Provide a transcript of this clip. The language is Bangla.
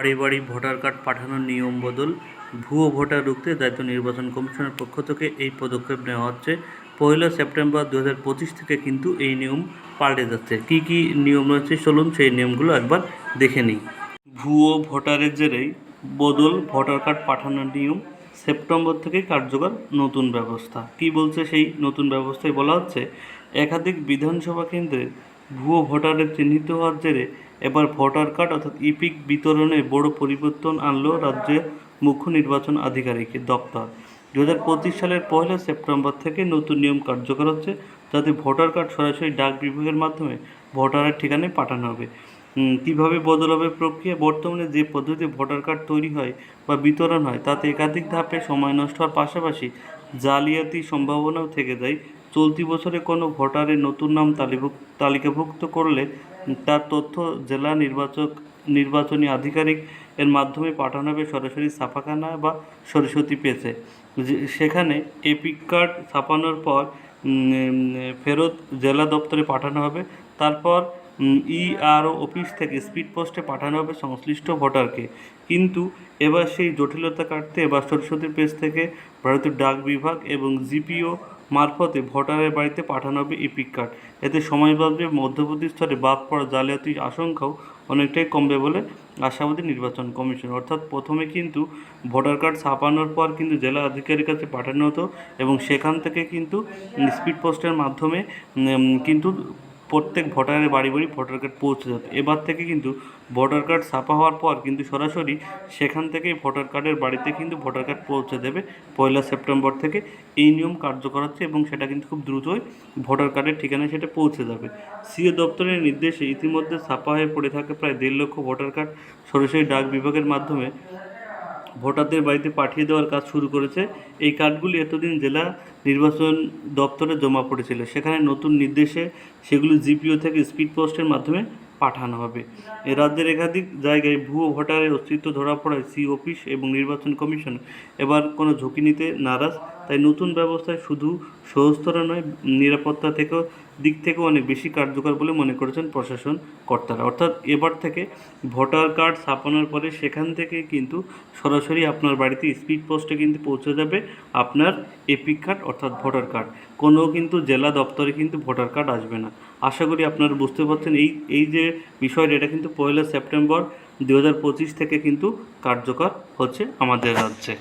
বাড়ি বাড়ি ভোটার কার্ড পাঠানোর নিয়ম বদল, ভুয়ো ভোটার রুখতে দায়িত্ব নির্বাচন কমিশনের পক্ষ থেকে এই পদক্ষেপ নেওয়া হচ্ছে। পয়লা সেপ্টেম্বর দু হাজার পঁচিশ থেকে কিন্তু এই নিয়ম পাল্টে যাচ্ছে। কী কী নিয়ম রয়েছে চলুন সেই নিয়মগুলো একবার দেখে নিই। ভুয়ো ভোটারের জেরেই বদল ভোটার কার্ড পাঠানোর নিয়ম সেপ্টেম্বর থেকে কার্যকর নতুন ব্যবস্থা। কি বলছে সেই নতুন ব্যবস্থায় বলা হচ্ছে, একাধিক বিধানসভা কেন্দ্রে ভুয়ো ভোটারের চিহ্নিত হওয়ার জেরে এবার ভোটার কার্ড অর্থাৎ ইপিক বিতরণে বড় পরিবর্তন আনলো রাজ্যের মুখ্য নির্বাচন আধিকারিক দপ্তর। দু হাজার পঁচিশ সালের পয়লা সেপ্টেম্বর থেকে নতুন নিয়ম কার্যকর হচ্ছে যাতে ভোটার কার্ড সরাসরি ডাক বিভাগের মাধ্যমে ভোটারের ঠিকানায় পাঠানো হবে। কীভাবে বদল হবে প্রক্রিয়া? বর্তমানে যে পদ্ধতিতে ভোটার কার্ড তৈরি হয় বা বিতরণ হয়, তাতে একাধিক ধাপে সময় নষ্ট হওয়ার পাশাপাশি জালিয়াতির সম্ভাবনাও থেকে যায় চলতি বছরে কোনো ভোটারের নতুন নাম তালিকাভুক্ত করলে তার তথ্য জেলা নির্বাচক নির্বাচনী আধিকারিক এর মাধ্যমে পাঠানো হবে সরাসরি ছাপাখানা বা সরস্বতী পেছে সেখানে এপিক কার্ড ছাপানোর পর ফেরত জেলা দপ্তরে পাঠানো হবে। তারপর ইআরও অফিস থেকে স্পিড পোস্টে পাঠানো হবে সংশ্লিষ্ট ভোটারকে। কিন্তু এবার সেই জটিলতা কাটতে এবার সরস্বতী পেজ থেকে ভারতীয় ডাক বিভাগ এবং জিপিও মারফতে ভোটারের বাড়িতে পাঠানো হবে ইপিক কার্ড এতে সময় বাঁচবে, মধ্যবর্তী স্তরে বাদ পড়া জালিয়াতির আশঙ্কাও অনেকটাই কমবে বলে আশাবাদী নির্বাচন কমিশন। অর্থাৎ প্রথমে কিন্তু ভোটার কার্ড ছাপানোর পর কিন্তু জেলা আধিকারিক কাছে পাঠানো হতো এবং সেখান থেকে কিন্তু স্পিড পোস্টের মাধ্যমে কিন্তু প্রত্যেক ভোটারের বাড়ি বাড়ি ভোটার কার্ড পৌঁছে যেত এবার থেকে কিন্তু ভোটার কার্ড ছাপা হওয়ার পর কিন্তু সরাসরি সেখান থেকেই ভোটার কার্ডের বাড়িতে কিন্তু ভোটার কার্ড পৌঁছে দেবে। পয়লা সেপ্টেম্বর থেকে এই নিয়ম কার্যকর হচ্ছে এবং সেটা কিন্তু খুব দ্রুতই ভোটার কার্ডের ঠিকানায় সেটা পৌঁছে যাবে। সিও দপ্তরের নির্দেশে ইতিমধ্যে ছাপা হয়ে পড়ে থাকে প্রায় দেড় লক্ষ ভোটার কার্ড সরাসরি ডাক বিভাগের মাধ্যমে ভোটারদের বাড়িতে পাঠিয়ে দেওয়ার কাজ শুরু করেছে। এই কার্ডগুলি এতদিন জেলা নির্বাচন দপ্তরে জমা পড়েছিল। সেখানে নতুন নির্দেশে সেগুলি জিপিও থেকে স্পিড পোস্টের মাধ্যমে পাঠানো হবে। এ রাজ্যের একাধিক জায়গায় ভুয়ো ভোটারের অস্তিত্ব ধরা পড়ায় সি অফিস এবং নির্বাচন কমিশন এবার কোনো ঝুঁকি নিতে নারাজ। তাই নতুন ব্যবস্থায় শুধু সহজতর নয়, নিরাপত্তা থেকেও, দিক থেকেও অনেক বেশি কার্যকর বলে মনে করেছেন প্রশাসন কর্তারা। অর্থাৎ এবার থেকে ভোটার কার্ড ছাপানোর পরে সেখান থেকে কিন্তু সরাসরি আপনার বাড়িতে স্পিড পোস্টে কিন্তু পৌঁছে যাবে আপনার এপিক কার্ড, অর্থাৎ ভোটার কার্ড। কোনো কিন্তু জেলা দপ্তরে কিন্তু ভোটার কার্ড আসবে না। আশা করি আপনারা বুঝতে পারছেন এই এই যে বিষয়টা, এটা কিন্তু পয়লা সেপ্টেম্বর দু হাজার পঁচিশ থেকে কিন্তু কার্যকর হচ্ছে আমাদের রাজ্যে।